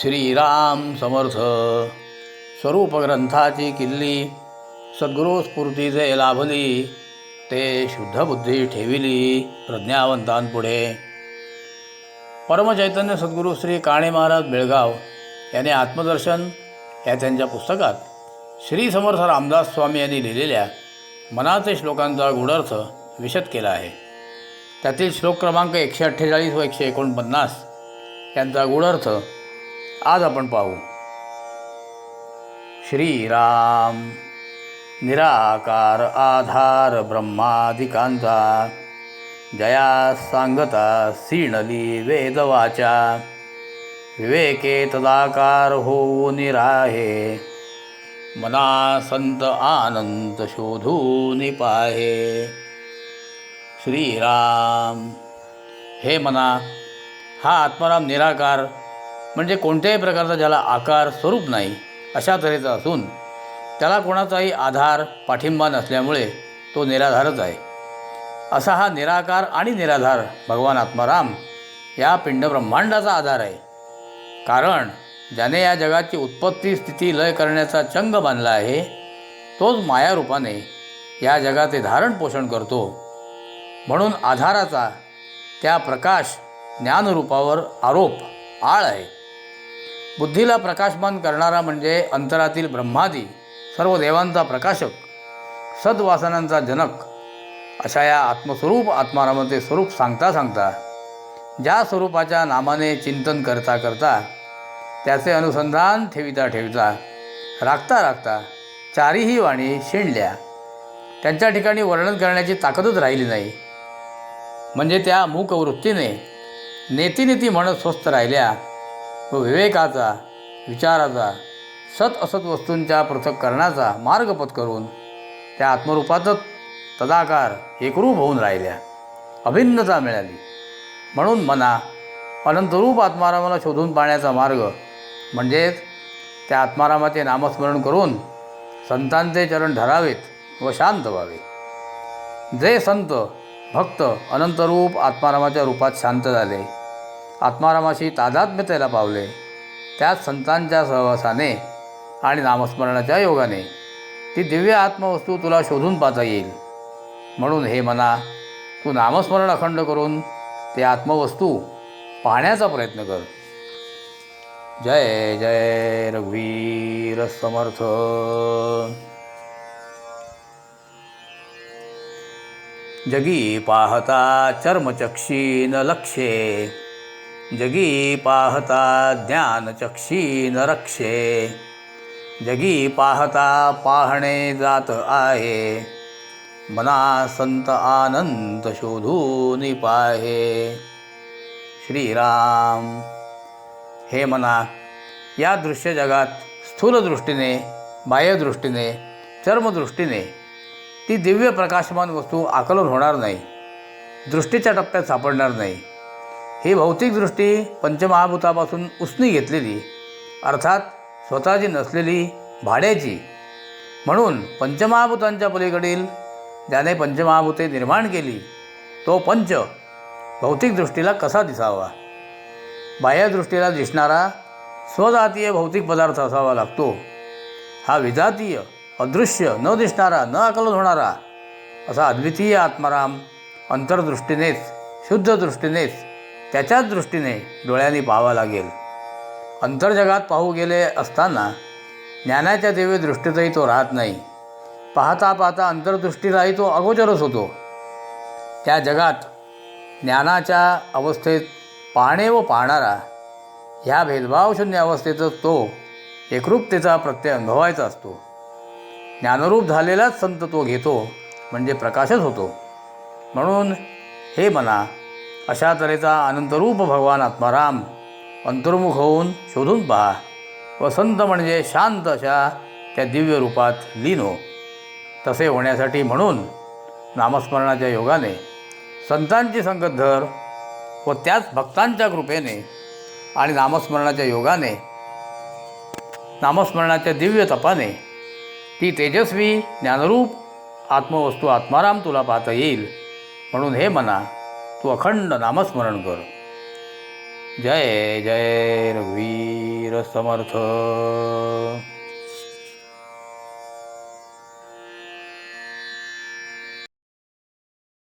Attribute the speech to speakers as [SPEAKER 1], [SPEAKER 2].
[SPEAKER 1] श्रीराम समर्थ. स्वरूप ग्रंथाची किल्ली सद्गुरुस्फूर्तीचे लाभली ते शुद्ध बुद्धी ठेविली प्रज्ञावंतांपुढे. परमचैतन्य सद्गुरू श्री काणे महाराज बेळगाव याने आत्मदर्शन या त्यांच्या पुस्तकात श्री समर्थ रामदास स्वामी यांनी लिहिलेल्या मनाचे श्लोकांचा गूढार्थ विशद केला आहे. त्यातील श्लोक क्रमांक एकशे अठ्ठेचाळीस व एकशे एकोणपन्नास यांचा गूढार्थ आज आपण पाहू. श्रीराम निराकार आधार ब्रह्मादिकांचा जया सांगता सीणली वेदवाचा विवेके तदाकार होऊ निराहे मना संत आनंद शोधून पाहे. श्रीराम हे मना हा आत्माराम निराकार म्हणजे कोणत्याही प्रकारचा ज्याला आकार स्वरूप नाही अशा तऱ्हेचा असून त्याला कोणाचाही आधार पाठिंबा नसल्यामुळे तो निराधारच आहे. असा हा निराकार आणि निराधार भगवान आत्माराम या पिंडब्रह्मांडाचा आधार आहे. कारण ज्याने या जगाची उत्पत्ती स्थिती लय करण्याचा चंग बांधला आहे तोच मायारूपाने या जगाचे धारण पोषण करतो. म्हणून आधाराचा त्या प्रकाश ज्ञानरूपावर आरोप आळ आहे. बुद्धीला प्रकाशमान करणारा म्हणजे अंतरातील ब्रह्मादी सर्व देवांचा प्रकाशक सद्वासनांचा जनक अशा या आत्मस्वरूप आत्मारामाचे स्वरूप सांगता सांगता ज्या स्वरूपाच्या नामाने चिंतन करता करता त्याचे अनुसंधान ठेविता ठेविता राखता राखता चारीही वाणी शिणल्या. त्यांच्या ठिकाणी वर्णन करण्याची ताकदच राहिली नाही. म्हणजे त्या मूकवृत्तीने नेतीनेती म्हणत स्वस्थ राहिल्या. व विवेकाचा विचाराचा सत असत वस्तूंच्या पृथक्करणाचा मार्ग पत्करून त्या आत्मरूपातच तदाकार एकरूप होऊन राहिल्या. अभिन्नता मिळाली. म्हणून मना अनंतरूप आत्मारामाला शोधून पाहण्याचा मार्ग म्हणजेच त्या आत्मारामाचे नामस्मरण करून संतांचे चरण धरावेत व शांत व्हावे. जे संत भक्त अनंतरूप आत्मारामाच्या रूपात शांत झाले आत्मारामाशी तादात्म्यतेला पावले. त्याच संतांच्या सहवासाने आणि नामस्मरणाच्या योगाने ती दिव्य आत्मवस्तू तुला शोधून पाहता येईल. म्हणून हे मना तू नामस्मरण अखंड करून ते आत्मवस्तू पाहण्याचा प्रयत्न कर. जय जय रघुवीर समर्थ. जगी पाहता चर्मचक्षीन लक्षे. जगी पाहता ज्ञानचक्षीन रक्षे जगी पाहता पाहणे जात आहे. मना संत आनंद शोधून पाहे. श्रीराम. हे मना या दृश्य जगात स्थूल दृष्टीने बाह्यदृष्टीने चर्मदृष्टीने ती दिव्य प्रकाशमान वस्तू आकलन होणार नाही. दृष्टीच्या टप्प्यात सापडणार नाही. ही भौतिकदृष्टी पंचमहाभूतापासून उसनी घेतलेली अर्थात स्वतःची नसलेली भाड्याची. म्हणून पंचमहाभूतांच्या पलीकडील ज्याने पंचमहाभूते निर्माण केली तो पंच भौतिकदृष्टीला कसा दिसावा? बाह्यदृष्टीला दिसणारा स्वजातीय भौतिक पदार्थ असावा लागतो. हा विजातीय अदृश्य न दिसणारा न आकलन होणारा असा अद्वितीय आत्माराम अंतर्दृष्टीनेच शुद्ध दृष्टीनेच त्याच्याच दृष्टीने डोळ्यांनी पाहावा लागेल. अंतर्जगात पाहू गेले असताना ज्ञानाच्या दिव्य दृष्टीतही तो राहत नाही. पाहता पाहता अंतर्दृष्टीलाही तो अगोचरच होतो. त्या जगात ज्ञानाच्या अवस्थेत पाहणे व पाहणारा ह्या भेदभावशून्य अवस्थेतच तो एकरूपतेचा प्रत्यय अनुभवायचा असतो. ज्ञानरूप झालेलाच संत तो घेतो म्हणजे प्रकाशच होतो. म्हणून हे मना अशा तऱ्हेचा अनंतरूप भगवान आत्माराम अंतर्मुख होऊन शोधून पहा. व संत म्हणजे शांत अशा त्या दिव्य रूपात लीन. हो तसे होण्यासाठी म्हणून नामस्मरणाच्या योगाने संतांची संगत धर व त्याच भक्तांच्या कृपेने आणि नामस्मरणाच्या योगाने नामस्मरणाच्या दिव्य तपाने ती तेजस्वी ज्ञानरूप आत्मवस्तू आत्माराम तुला पाहता येईल म्हणून हे म्हणा. तू अखंड नामस्मरण कर. जय जय रघुवीर समर्थ.